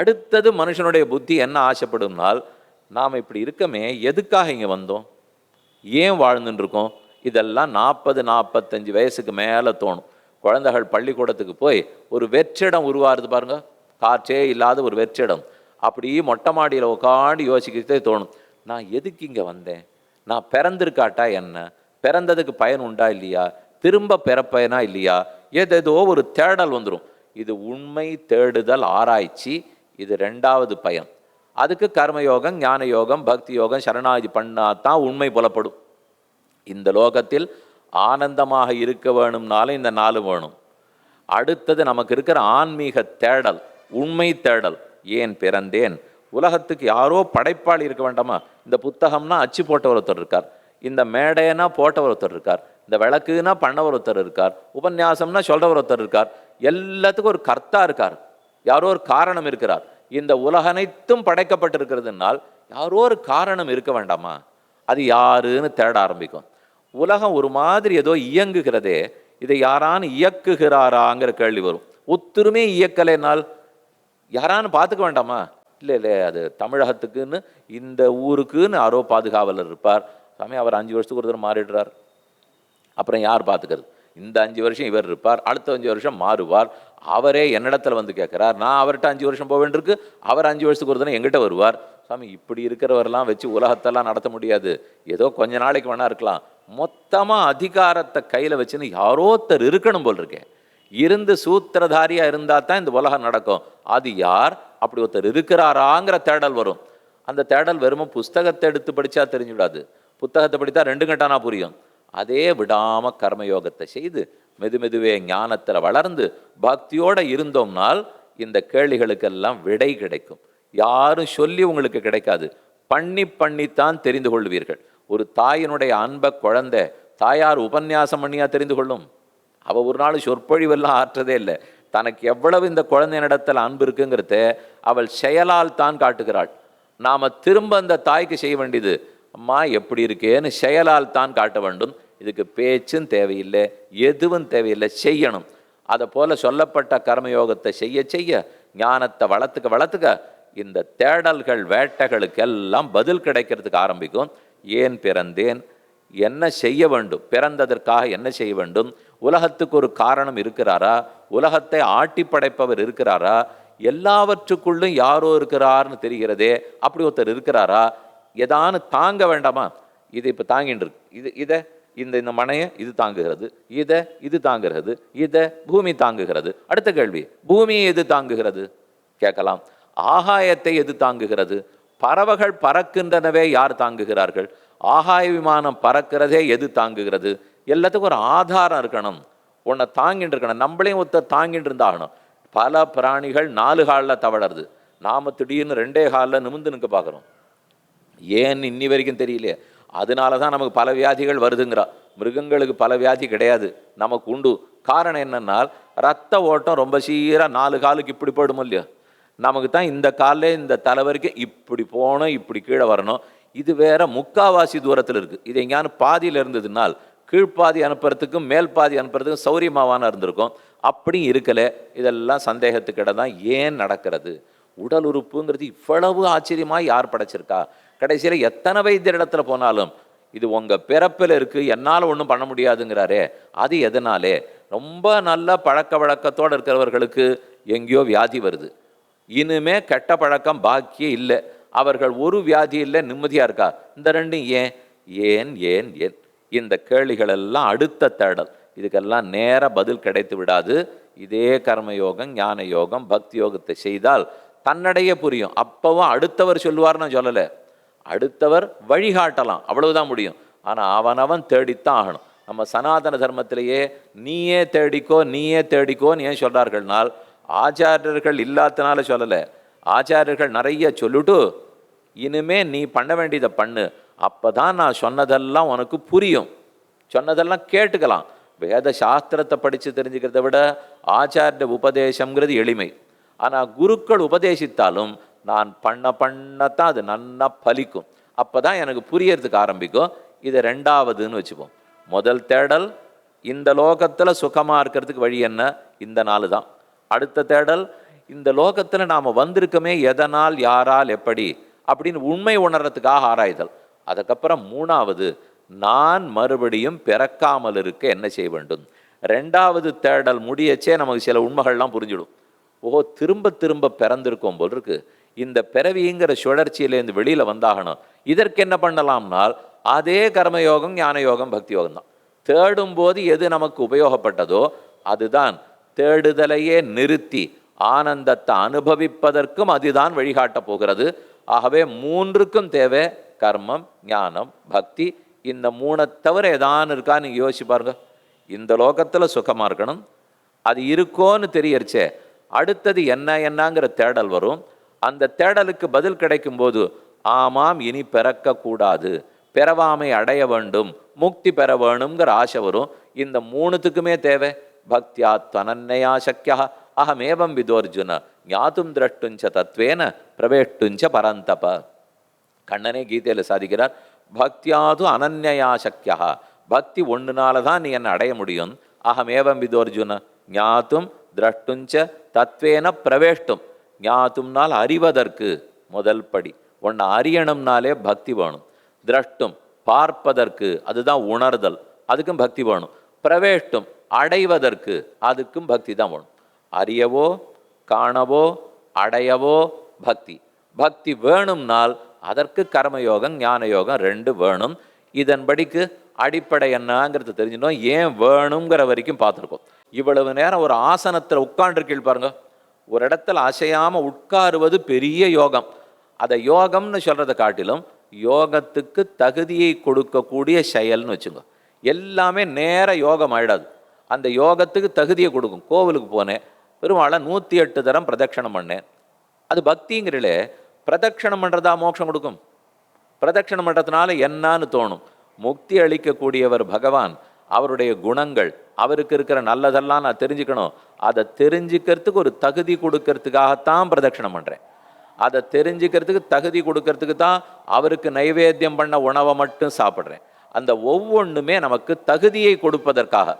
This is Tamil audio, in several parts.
அடுத்தது மனுஷனுடைய புத்தி என்ன ஆசைப்படும்னால் நாம் இப்படி இருக்கமே எதுக்காக இங்கே வந்தோம்? ஏன் வாழ்ந்துட்டுருக்கோம் இதெல்லாம் நாற்பது நாற்பத்தஞ்சு வயசுக்கு மேலே தோணும். குழந்தைகள் பள்ளிக்கூடத்துக்கு போய் ஒரு வெற்றிடம் உருவாருது பாருங்க. காற்றே இல்லாத ஒரு வெற்றிடம். அப்படி மொட்டை மாடியில் உட்காந்து யோசிக்கிறதே தோணும். நான் எதுக்கு இங்கே வந்தேன்? நான் பிறந்திருக்காட்டா என்ன? பிறந்ததுக்கு பயன் உண்டா இல்லையா? திரும்ப பிறப்பயனா இல்லையா? ஏதேதோ ஒரு தேடல் வந்துடும் இது உண்மை தேடுதல் ஆராய்ச்சி. இது ரெண்டாவது பயன் அதுக்கு கர்மயோகம் ஞான யோகம் பக்தி யோகம் சரணாகி பண்ணால் தான் உண்மை புலப்படும். இந்த லோகத்தில் ஆனந்தமாக இருக்க வேணும்னாலும் இந்த நாலு வேணும். அடுத்தது நமக்கு இருக்கிற ஆன்மீக தேடல் உண்மை தேடல். ஏன் பிறந்தேன்? உலகத்துக்கு யாரோ படைப்பாளி இருக்க வேண்டாமா? இந்த புத்தகம்னா அச்சு போட்ட ஒருத்தர் இருக்கார். இந்த மேடைனா போட்ட ஒருத்தர் இருக்கார். இந்த விளக்குனா பண்ண ஒருத்தர் இருக்கார். உபன்யாசம்னா சொல்கிற ஒருத்தர் இருக்கார். எல்லாத்துக்கும் ஒரு கர்த்தா இருக்கார். யாரோ ஒரு காரணம் இருக்கிறார். இந்த உலகனைத்தும் படைக்கப்பட்டிருக்கிறதுனால் யாரோ ஒரு காரணம் இருக்க வேண்டாமா? அது யாருன்னு தேட ஆரம்பிக்கும். உலகம் ஒரு மாதிரி ஏதோ இயங்குகிறதே இதை யாரான்னு இயக்குகிறாராங்கிற கேள்வி வரும். ஒத்துருமே இயக்கலைனால் யாரான்னு பார்த்துக்க வேண்டாமா? இல்லை இல்லை அது தமிழகத்துக்குன்னு இந்த ஊருக்குன்னு யாரோ பாதுகாவலர் இருப்பார். சாமி அவர் அஞ்சு வருஷத்துக்கு ஒருத்தர் மாறிடுறார். அப்புறம் யார் பார்த்துக்கிறது? இந்த அஞ்சு வருஷம் இவர் இருப்பார் அடுத்த அஞ்சு வருஷம் மாறுவார். அவரே என்னிடத்துல வந்து கேட்குறார் நான் அவர்கிட்ட அஞ்சு வருஷம் போக வேண்டியிருக்கு அவர் அஞ்சு வருஷத்துக்கு ஒரு எங்கிட்ட வருவார். சாமி இப்படி இருக்கிறவரெல்லாம் வச்சு உலகத்தெல்லாம் நடத்த முடியாது. ஏதோ கொஞ்ச நாளைக்கு வேணா இருக்கலாம். மொத்தமாக அதிகாரத்தை கையில் வச்சுன்னு யாரோ ஒருத்தர் இருக்கணும் போல் இருக்கேன் இருந்து சூத்திரதாரியாக இருந்தால் தான் இந்த உலகம் நடக்கும். அது யார்? அப்படி ஒருத்தர் இருக்கிறாராங்கிற தேடல் வரும். அந்த தேடல் வெறும புஸ்தகத்தை எடுத்து படிச்சா தெரிஞ்சு விடாது புத்தகத்தை படித்தா ரெண்டு கட்டானா புரியும். அதே விடாம கர்மயோகத்தை செய்து மெதுமெதுவே ஞானத்தில் வளர்ந்து பக்தியோட இருந்தோம்னால் இந்த கேள்விகளுக்கெல்லாம் விடை கிடைக்கும். யாரும் சொல்லி உங்களுக்கு கிடைக்காது. பண்ணி பண்ணித்தான் தெரிந்து கொள்வீர்கள். ஒரு தாயினுடைய அன்பை குழந்தை தாயார் உபன்யாசம் பண்ணியா தெரிந்து கொள்ளும்? அவ ஒரு நாள் சொற்பொழிவெல்லாம் ஆற்றதே இல்லை. தனக்கு எவ்வளவு இந்த குழந்தையினிடத்தில் அன்பு இருக்குங்கிறத அவள் செயலால் தான் காட்டுகிறாள். நாம திரும்ப அந்த தாய்க்கு செய்ய வேண்டியது அம்மா எப்படி இருக்கேன்னு செயலால் தான் காட்ட வேண்டும். இதுக்கு பேச்சும் தேவையில்லை எதுவும் தேவையில்லை செய்யணும். அதை போல சொல்லப்பட்ட கர்மயோகத்தை செய்ய செய்ய ஞானத்தை வளர்த்துக்க வளர்த்துக்க இந்த தேடல்கள் வேட்டைகளுக்கெல்லாம் பதில் கிடைக்கிறதுக்கு ஆரம்பிக்கும். ஏன் பிறந்தேன்? என்ன செய்ய வேண்டும்? பிறந்ததற்காக என்ன செய்ய வேண்டும்? உலகத்துக்கு ஒரு காரணம் இருக்கிறாரா? உலகத்தை ஆட்டி படைப்பவர் இருக்கிறாரா? எல்லாவற்றுக்குள்ளும் யாரோ இருக்கிறார்னு தெரிகிறதே அப்படி ஒருத்தர் இருக்கிறாரா? எதான்னு தாங்க வேண்டாமா? இது இப்போ தாங்கின்னு இருக்கு. இது இதை இந்த இந்த மனையை இது தாங்குகிறது. இதை இது தாங்குகிறது. இதை பூமி தாங்குகிறது. அடுத்த கேள்வி பூமியை எது தாங்குகிறது? கேட்கலாம். ஆகாயத்தை எது தாங்குகிறது? பறவைகள் பறக்கின்றனவே யார் தாங்குகிறார்கள்? ஆகாய விமானம் பறக்கிறதே எது தாங்குகிறது? எல்லாத்துக்கும் ஒரு ஆதாரம் இருக்கணும். உன்னை தாங்கிட்டு இருக்கணும். நம்மளையும் ஒருத்தர் தாங்கிட்டு இருந்தாகணும். பல பிராணிகள் நாலு காலில் தவழறது நாம திடீர்னு ரெண்டே காலில் நிமிந்து நிற்க பார்க்குறோம் ஏன்னு இன்னி வரைக்கும் தெரியலையே. அதனால தான் நமக்கு பல வியாதிகள் வருதுங்கிறா. மிருகங்களுக்கு பல வியாதி கிடையாது. நமக்கு உண்டு. காரணம் என்னென்னா ரத்த ஓட்டம் ரொம்ப சீராக நாலு காலுக்கு இப்படி போயிடுமோ இல்லையோ? நமக்கு தான் இந்த காலில் இந்த தலை வரைக்கும் இப்படி போகணும் இப்படி கீழே வரணும். இது வேற முக்காவாசி தூரத்தில் இருக்குது இது எங்கேயானு பாதியில் இருந்ததுனால் கீழ்ப்பாதி அனுப்புறதுக்கும் மேல் பாதி அனுப்புறதுக்கும் சௌரியமாவான இருந்திருக்கும். அப்படி இருக்கலை. இதெல்லாம் சந்தேகத்துக்கிட தான் ஏன் நடக்கிறது? உடல் உறுப்புங்கிறது இவ்வளவு ஆச்சரியமாக யார் படைச்சிருக்கா? கடைசியில் எத்தனை வைத்தியர் இடத்துல போனாலும் இது உங்கள் பிறப்பில் இருக்குது என்னால் ஒன்றும் பண்ண முடியாதுங்கிறாரே அது எதனாலே? ரொம்ப நல்ல பழக்க வழக்கத்தோடு இருக்கிறவர்களுக்கு எங்கேயோ வியாதி வருது. இனிமே கெட்ட பழக்கம் பாக்கியே இல்லை. அவர்கள் ஒரு வியாதி இல்லை நிம்மதியாக இருக்கா? இந்த ரெண்டும் ஏன்? ஏன் ஏன் ஏன்? இந்த கேள்விகள் எல்லாம் அடுத்த தேடல். இதுக்கெல்லாம் நேர பதில் கிடைத்து விடாது. இதே கர்மயோகம் ஞான யோகம் பக்தி யோகத்தை செய்தால் தன்னடையே புரியும். அப்பவும் அடுத்தவர் சொல்லுவார்னு சொல்லலை. அடுத்தவர் வழிகாட்டலாம். அவ்வளவுதான் முடியும். ஆனால் அவனவன் தேடித்தான் ஆகணும். நம்ம சனாதன தர்மத்திலேயே நீயே தேடிக்கோ நீயே தேடிக்கோன்னு ஏன் சொல்கிறார்கள்னால் ஆச்சாரியர்கள் இல்லாதனால சொல்லலை. ஆச்சாரியர்கள் நிறைய சொல்லிட்டு இனிமே நீ பண்ண வேண்டியதை பண்ணு. அப்பதான் நான் சொன்னதெல்லாம் உனக்கு புரியும். சொன்னதெல்லாம் கேட்டுக்கலாம். வேத சாஸ்திரத்தை படித்து தெரிஞ்சுக்கிறத விட ஆச்சாரிய உபதேசங்கிறது எளிமை. ஆனால் குருக்கள் உபதேசித்தாலும் நான் பண்ண பண்ணத்தான் அது நல்லா பலிக்கும். அப்போ தான் எனக்கு புரியறதுக்கு ஆரம்பிக்கும். இது ரெண்டாவதுன்னு வச்சுப்போம். முதல் தேடல் இந்த லோகத்தில் சுகமாக இருக்கிறதுக்கு வழி என்ன? இந்த நாள் தான் அடுத்த தேடல் இந்த லோகத்தில் நாம் வந்திருக்கமே எதனால் யாரால் எப்படி? அப்படின்னு உண்மை உணர்றதுக்காக ஆராய்தல். அதுக்கப்புறம் மூணாவது நான் மறுபடியும் பிறக்காமல் இருக்க என்ன செய்ய வேண்டும்? ரெண்டாவது தேடல் முடியச்சே நமக்கு சில உண்மைகள்லாம் புரிஞ்சிடும். ஓ திரும்ப திரும்ப பிறந்திருக்கோம் போல் இருக்குது இந்த பிறவிங்கிற சுழற்சியிலேருந்து வெளியில் வந்தாகணும். இதற்கு என்ன பண்ணலாம்னால் அதே கர்மயோகம் ஞான யோகம் பக்தி யோகம் தான். தேடும் போது எது நமக்கு உபயோகப்பட்டதோ அதுதான். தேடுதலையே நிறுத்தி ஆனந்தத்தை அனுபவிப்பதற்கும் அதுதான் வழிகாட்டப் போகிறது. ஆகவே மூன்றுக்கும் தேவை கர்மம் ஞானம் பக்தி. இந்த மூணை தவிர ஏதான் இருக்கா? நீங்கள் யோசிச்சு பாருங்க. இந்த லோகத்தில் சுகமாக இருக்கணும். அது இருக்கோன்னு தெரியறச்சே. அடுத்தது என்ன என்னங்கிற தேடல் வரும். அந்த தேடலுக்கு பதில் கிடைக்கும் போது ஆமாம் இனி பிறக்க கூடாது பிறவாமை அடைய வேண்டும் முக்தி பெற வேணுங்கிற ஆசை வரும். இந்த மூணுத்துக்குமே தேவை. பக்தியா தனன்னையா சக்கியா அகமேவம் விதோர்ஜுன. ஞாத்தும் திரஷ்டுஞ்ச தத்வேன பிரவேஷ்டுஞ்ச பரந்தப. கண்ணனே கீதையில் சாதிக்கிறார் பக்தியாது அனன்யா சக்கியா பக்தி ஒன்றுனால தான் நீ என்னை அடைய முடியும்? அகமேவம் விதோர்ஜுன. ஞாத்தும் திரட்டுஞ்ச தத்வேன பிரவேஷ்டும் ஞாத்தும்னால் அறிவதற்கு முதல் படி. ஒன்று அறியணும்னாலே பக்தி வேணும். திரஷ்டும் பார்ப்பதற்கு அதுதான் உணர்தல். அதுக்கும் பக்தி வேணும். பிரவேஷ்டும் அடைவதற்கு அதுக்கும் பக்தி தான் வேணும். அறியவோ காணவோ அடையவோ பக்தி. பக்தி வேணும்னால் அதற்கு கர்மயோகம் ஞான யோகம் ரெண்டு வேணும். இதன்படிக்கு அடிப்படை என்னங்கிறது தெரிஞ்சுனோம் ஏன் வேணுங்கிற வரைக்கும் பார்த்துருக்கோம். இவ்வளவு நேரம் ஒரு ஆசனத்தில் உட்காண்டிருக்கீள் பாருங்கள் ஒரு இடத்துல அசையாமல் உட்காருவது பெரிய யோகம். அதை யோகம்னு சொல்கிறத காட்டிலும் யோகத்துக்கு தகுதியை கொடுக்கக்கூடிய செயல்னு வச்சுங்க எல்லாமே நேர யோகம் ஆயிடாது. அந்த யோகத்துக்கு தகுதியை கொடுக்கும். கோவிலுக்கு போனேன். பெருமாளை நூற்றி எட்டு தரம் பிரதட்சணம் பண்ணேன். அது பக்திங்கிறலே பிரதட்சணம் பண்ணுறதா மோட்சம் கொடுக்கும்? பிரதட்சணம் பண்ணுறதுனால என்னான்னு தோணும். முக்தி அளிக்கக்கூடியவர் பகவான். அவருடைய குணங்கள் அவருக்கு இருக்கிற நல்லதெல்லாம் நான் தெரிஞ்சுக்கணும். அதை தெரிஞ்சுக்கிறதுக்கு ஒரு தகுதி கொடுக்கறதுக்காகத்தான் பிரதட்சணம் பண்ணுறேன் அதை தெரிஞ்சுக்கிறதுக்கு தகுதி கொடுக்கறதுக்கு தான் அவருக்கு நைவேத்தியம் பண்ண உணவை மட்டும் சாப்பிட்றேன். அந்த ஒவ்வொன்றுமே நமக்கு தகுதியை கொடுப்பதற்காக.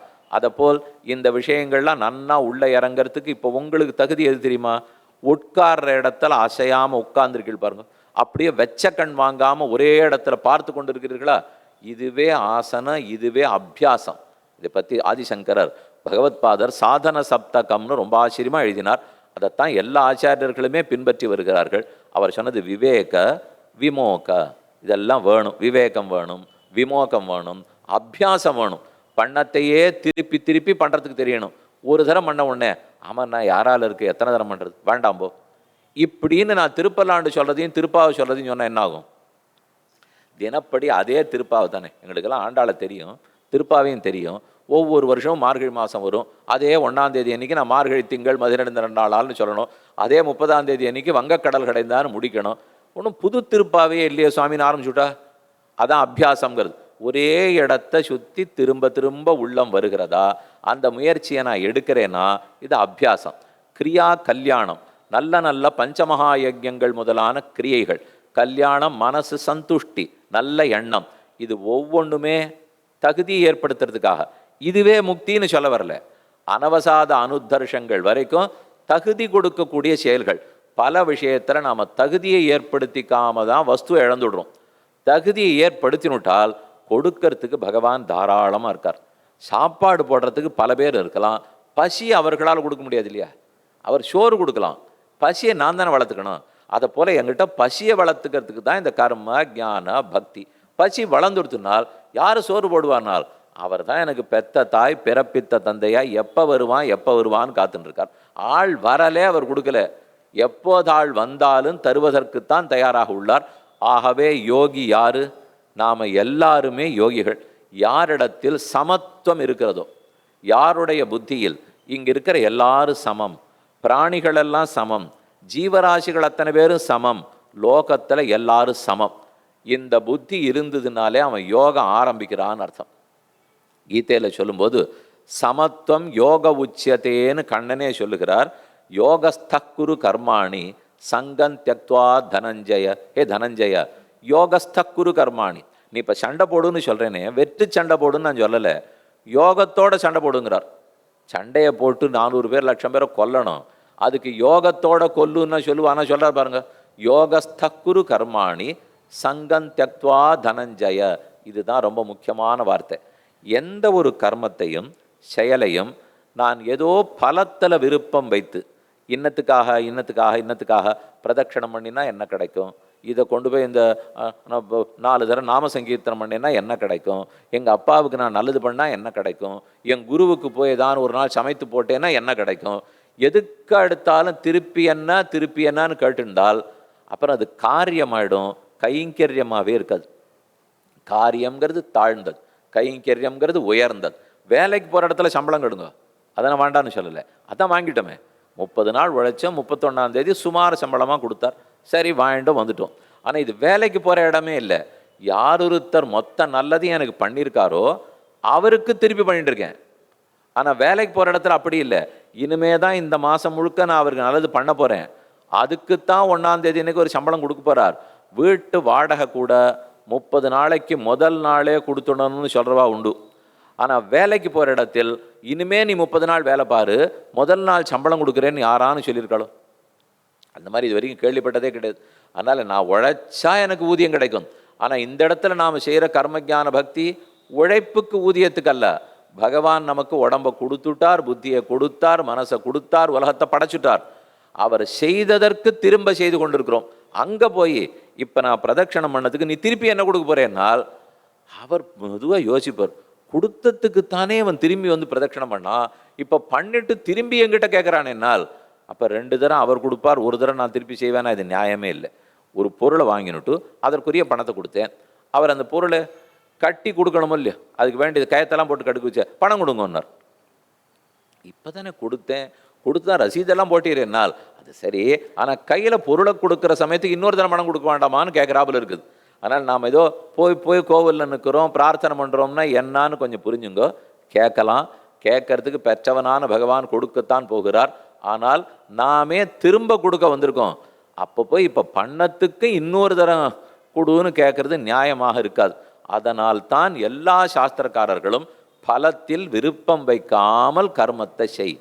போல் இந்த விஷயங்கள்லாம் நன்னா உள்ளே இறங்கிறதுக்கு இப்போ உங்களுக்கு தகுதி எது தெரியுமா? உட்கார்ற இடத்துல அசையாமல் உட்கார்ந்துருக்கீள் பாருங்க. அப்படியே வெச்ச கண் வாங்காமல் ஒரே இடத்துல பார்த்து கொண்டு இருக்கிறீர்களா இதுவே ஆசனம் இதுவே அபியாசம். இதை பற்றி ஆதிசங்கரர் பகவத்பாதர் சாதன சப்தகம்னு ரொம்ப ஆச்சரியமாக எழுதினார். அதைத்தான் எல்லா ஆச்சாரியர்களுமே பின்பற்றி வருகிறார்கள். அவர் சொன்னது விவேக விமோக இதெல்லாம் வேணும். விவேகம் வேணும் விமோகம் வேணும் அபியாசம் வேணும். பண்ணத்தையே திருப்பி திருப்பி பண்ணுறதுக்கு தெரியணும். ஒரு தரம் பண்ண உடனே ஆமாம் நான் யாரால் இருக்கு? எத்தனை தரம் பண்ணுறது வேண்டாம் போ. இப்படின்னு நான் திருப்பல்லாண்டு சொல்கிறதையும் திருப்பாவை சொல்கிறதையும் சொன்னால் என்னாகும் தினப்படி அதே திருப்பாவை தானே. எங்களுக்கெல்லாம் ஆண்டாளை தெரியும் திருப்பாவையும் தெரியும். ஒவ்வொரு வருஷமும் மார்கழி மாதம் வரும். அதே ஒன்றாம் தேதி அன்னைக்கு நான் மார்கழி திங்கள் மதினடைந்த ரெண்டு சொல்லணும். அதே முப்பதாம் தேதி அன்னைக்கு வங்கக்கடல் கடைந்தான்னு முடிக்கணும். ஒன்றும் புது திருப்பாவே இல்லையே சுவாமின்னு ஆரம்பிச்சுட்டா? அதான் அபியாசங்கிறது ஒரே இடத்த சுற்றி திரும்ப திரும்ப உள்ளம் வருகிறதா? அந்த முயற்சியை நான் எடுக்கிறேன்னா இது அபியாசம். கிரியா கல்யாணம். நல்ல நல்ல பஞ்சமகா யஜ்யங்கள் முதலான கிரியைகள். கல்யாணம் மனசு சந்துஷ்டி நல்ல எண்ணம். இது ஒவ்வொன்றுமே தகுதியை ஏற்படுத்துறதுக்காக. இதுவே முக்தின்னு சொல்ல வரல. அனவசாத அனுதர்ஷங்கள் வரைக்கும் தகுதி கொடுக்கக்கூடிய செயல்கள். பல விஷயத்துல நாம தகுதியை ஏற்படுத்திக்காம தான் வஸ்துவை இழந்துடுறோம். தகுதியை ஏற்படுத்தினுட்டால் கொடுக்கறதுக்கு பகவான் தாராளமாக இருக்கார். சாப்பாடு போடுறதுக்கு பல பேர் இருக்கலாம். பசி அவர்களால் கொடுக்க முடியாது இல்லையா? அவர் சோறு கொடுக்கலாம். பசியை நான் தானே வளர்த்துக்கணும். அதை போல் எங்கிட்ட பசியை வளர்த்துக்கிறதுக்கு தான் இந்த கர்ம ஞான பக்தி. பசி வளர்ந்துடுத்துனால் யார் சோறு போடுவானால்? அவர் தான் எனக்கு பெத்த தாய் பிறப்பித்த தந்தையா எப்போ வருவான் எப்போ வருவான்னு காத்துட்டுருக்கார் ஆள் வரலே அவர் கொடுக்கல. எப்போது ஆள் வந்தாலும் தருவதற்குத்தான் தயாராக உள்ளார். ஆகவே யோகி யார்? நாம் எல்லாருமே யோகிகள். யாரிடத்தில் சமத்துவம் இருக்கிறதோ யாருடைய புத்தியில் இங்கே இருக்கிற எல்லாரும் சமம். பிராணிகளெல்லாம் சமம். ஜீவராசிகள் அத்தனை பேரும் சமம். லோகத்துல எல்லாரும் சமம். இந்த புத்தி இருந்ததுனாலே அவன் யோகம் ஆரம்பிக்கிறான்னு அர்த்தம். கீதையில சொல்லும்போது சமத்துவம் யோக உச்சியத்தேன்னு கண்ணனே சொல்லுகிறார். யோகஸ்தக்குரு கர்மாணி சங்கம் தியக்துவா தனஞ்சய ஹே தனஞ்சய யோகஸ்தக்குரு கர்மாணி. நீ இப்போ சண்டை போடுன்னு சொல்கிறேனே வெற்றி சண்டை போடுன்னு நான் சொல்லலை. யோகத்தோட சண்டை போடுங்கிறார். சண்டையை போட்டு நானூறு பேர் லட்சம் பேரை கொல்லணும். அதுக்கு யோகத்தோட கொல்லுன்னு சொல்லுவானா சொல்கிறார் பாருங்கள் யோகஸ்தக்குரு கர்மாணி சங்கம் தக்துவா தனஞ்சய. இதுதான் ரொம்ப முக்கியமான வார்த்தை. எந்த ஒரு கர்மத்தையும் செயலையும் நான் ஏதோ பலத்தில் விருப்பம் வைத்து இன்னத்துக்காக இன்னத்துக்காக இன்னத்துக்காக பிரதட்சணம் பண்ணினா என்ன கிடைக்கும்? இதை கொண்டு போய் இந்த நாலு தடவை நாம சங்கீர்த்தனம் பண்ணினா என்ன கிடைக்கும்? எங்கள் அப்பாவுக்கு நான் நல்லது பண்ணால் என்ன கிடைக்கும்? என் குருவுக்கு போய் ஏதாவது ஒரு நாள் சமைத்து போட்டேன்னா என்ன கிடைக்கும்? எதுக்கு எடுத்தாலும் திருப்பி என்ன திருப்பி என்னன்னு கேட்டுண்டால் அப்புறம் அது காரியமாயிடும் கைங்கரியமாகவே இருக்காது. காரியம்ங்கிறது தாழ்ந்தது கைங்கரியம்ங்கிறது உயர்ந்தது. வேலைக்கு போகிற இடத்துல சம்பளம் கெடுங்க. அதை நான் வேண்டான்னு சொல்லலை. அதான் வாங்கிட்டோமே. முப்பது நாள் உழைச்சோம் முப்பத்தொன்னாம் தேதி சுமார் சம்பளமாக கொடுத்தார். சரி வாங்கிட்டும் வந்துட்டோம். ஆனால் இது வேலைக்கு போகிற இடமே இல்லை. யார் ஒருத்தர் மொத்த நல்லதையும் எனக்கு பண்ணியிருக்காரோ அவருக்கு திருப்பி பண்ணிட்டு இருக்கேன். ஆனால் வேலைக்கு போகிற இடத்துல அப்படி இல்லை. இனிமே தான் இந்த மாதம் முழுக்க நான் அவருக்கு நல்லது பண்ண போகிறேன் அதுக்குத்தான் ஒன்றாம் தேதி எனக்கு ஒரு சம்பளம் கொடுக்க போகிறார் வீட்டு வாடகை கூட முப்பது நாளைக்கு முதல் நாளே கொடுத்துடணும்னு சொல்கிறவா உண்டு. ஆனால் வேலைக்கு போகிற இடத்தில் இனிமே நீ முப்பது நாள் வேலை பாரு முதல் நாள் சம்பளம் கொடுக்குறேன்னு யாரான்னு சொல்லியிருக்காளோ? அந்த மாதிரி இது வரைக்கும் கேள்விப்பட்டதே கிடையாது. அதனால் நான் உழைச்சா எனக்கு ஊதியம் கிடைக்கும். ஆனால் இந்த இடத்துல நாம் செய்கிற கர்மஜான பக்தி உழைப்புக்கு ஊதியத்துக்கு அல்ல. பகவான் நமக்கு உடம்பை கொடுத்துட்டார் புத்தியை கொடுத்தார் மனசை கொடுத்தார் உலகத்தை படைச்சுட்டார். அவர் செய்ததற்கு திரும்ப செய்து கொண்டிருக்கிறோம். அங்கே போய் இப்போ நான் பிரதட்சணம் பண்ணதுக்கு நீ திருப்பி என்ன கொடுக்க போகிறேன்னால் அவர் மெதுவாக யோசிப்பார். கொடுத்ததுக்கு தானே அவன் திரும்பி வந்து பிரதட்சணம் பண்ணா இப்போ பண்ணிட்டு திரும்பி என்கிட்ட கேட்குறானேனால் அப்போ ரெண்டு தரம் அவர் கொடுப்பார் ஒரு தரம் நான் திருப்பி செய்வேன்னா இது நியாயமே இல்லை. ஒரு பொருளை வாங்கினுட்டு அதற்குரிய பணத்தை கொடுத்தேன். அவர் அந்த பொருளை கட்டி கொடுக்கணுமோ இல்லையோ? அதுக்கு வேண்டியது கயத்தெல்லாம் போட்டு கடுக்க வச்ச பணம் கொடுங்கன்னார் இப்போ தானே கொடுத்தேன். கொடுத்தா ரசீதெல்லாம் போட்டீரேனால் அது சரி. ஆனால் கையில் பொருளை கொடுக்குற சமயத்துக்கு இன்னொரு தரம் பணம் கொடுக்க வேண்டாமான்னு கேட்குறாப்புல இருக்குது. அதனால் நாம் ஏதோ போய் போய் கோவிலில் நிற்கிறோம் பிரார்த்தனை பண்ணுறோம்னா என்னான்னு கொஞ்சம் புரிஞ்சுங்க. கேட்கலாம். கேட்கறதுக்கு பெற்றவனான பகவான் கொடுக்கத்தான் போகிறார். ஆனால் நாமே திரும்ப கொடுக்க வந்திருக்கோம். அப்போ போய் இப்போ பண்ணத்துக்கு இன்னொரு தரம் கொடுன்னு கேட்கறது நியாயமாக இருக்காது. அதனால் தான் எல்லா சாஸ்திரக்காரர்களும் பலத்தில் விருப்பம் வைக்காமல் கர்மத்தை செய்.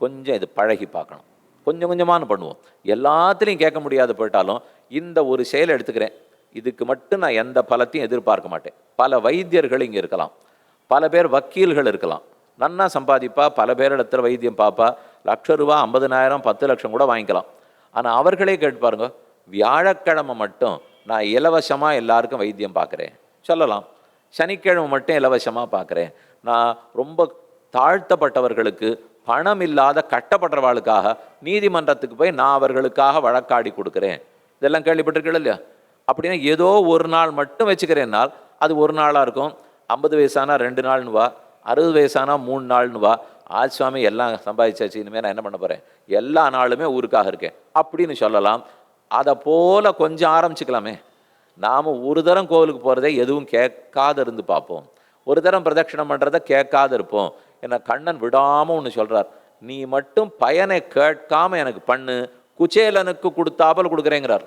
கொஞ்சம் இது பழகி பார்க்கணும். கொஞ்சம் கொஞ்சமானு பண்ணுவோம். எல்லாத்துலேயும் கேட்க முடியாது போயிட்டாலும் இந்த ஒரு செயலை எடுத்துக்கிறேன். இதுக்கு மட்டும் நான் எந்த பலத்தையும் எதிர்பார்க்க மாட்டேன். பல வைத்தியர்கள் இங்கே இருக்கலாம். பல பேர் வக்கீல்கள் இருக்கலாம். நன்னா சம்பாதிப்பா பல பேர் இடத்துல வைத்தியம் பார்ப்பா. லட்ச ரூபா ஐம்பதனாயிரம் பத்து லட்சம் கூட வாங்கிக்கலாம். ஆனால் அவர்களே கேட்டு பாருங்க வியாழக்கிழமை மட்டும் நான் இலவசமாக எல்லாருக்கும் வைத்தியம் பார்க்குறேன். சொல்லலாம். சனிக்கிழமை மட்டும் இலவசமாக பார்க்குறேன். நான் ரொம்ப தாழ்த்தப்பட்டவர்களுக்கு பணம் இல்லாத கட்டப்பட்டவாளுக்காக நீதிமன்றத்துக்கு போய் நான் அவர்களுக்காக வழக்காடி கொடுக்குறேன். இதெல்லாம் கேள்விப்பட்டிருக்கீங்களா இல்லையா? அப்படின்னா ஏதோ ஒரு நாள் மட்டும் வச்சுக்கிறேன்னால் அது ஒரு நாளாக இருக்கும். ஐம்பது வயசானா ரெண்டு நாள்னு வா. அறுபது வயசானா மூணு நாள்னு வா. ஆஜ் சுவாமி எல்லாம் சம்பாதிச்சாச்சு. இனிமேல் நான் என்ன பண்ண போகிறேன் எல்லா நாளுமே ஊருக்காக இருக்கேன். அப்படின்னு சொல்லலாம். அதை போல் கொஞ்சம் ஆரம்பிச்சுக்கலாமே. நாம் ஒரு தரம் கோவிலுக்கு போகிறதே எதுவும் கேட்காத இருந்து பார்ப்போம். ஒரு தரம் பிரதட்சணம் பண்ணுறதை கேட்காத இருப்போம். என்ன கண்ணன் விடாமல் ஒன்று சொல்கிறார் நீ மட்டும் பயனை கேட்காம எனக்கு பண்ணு. குச்சேலனுக்கு கொடுத்தாப்பல் கொடுக்குறேங்கிறார்.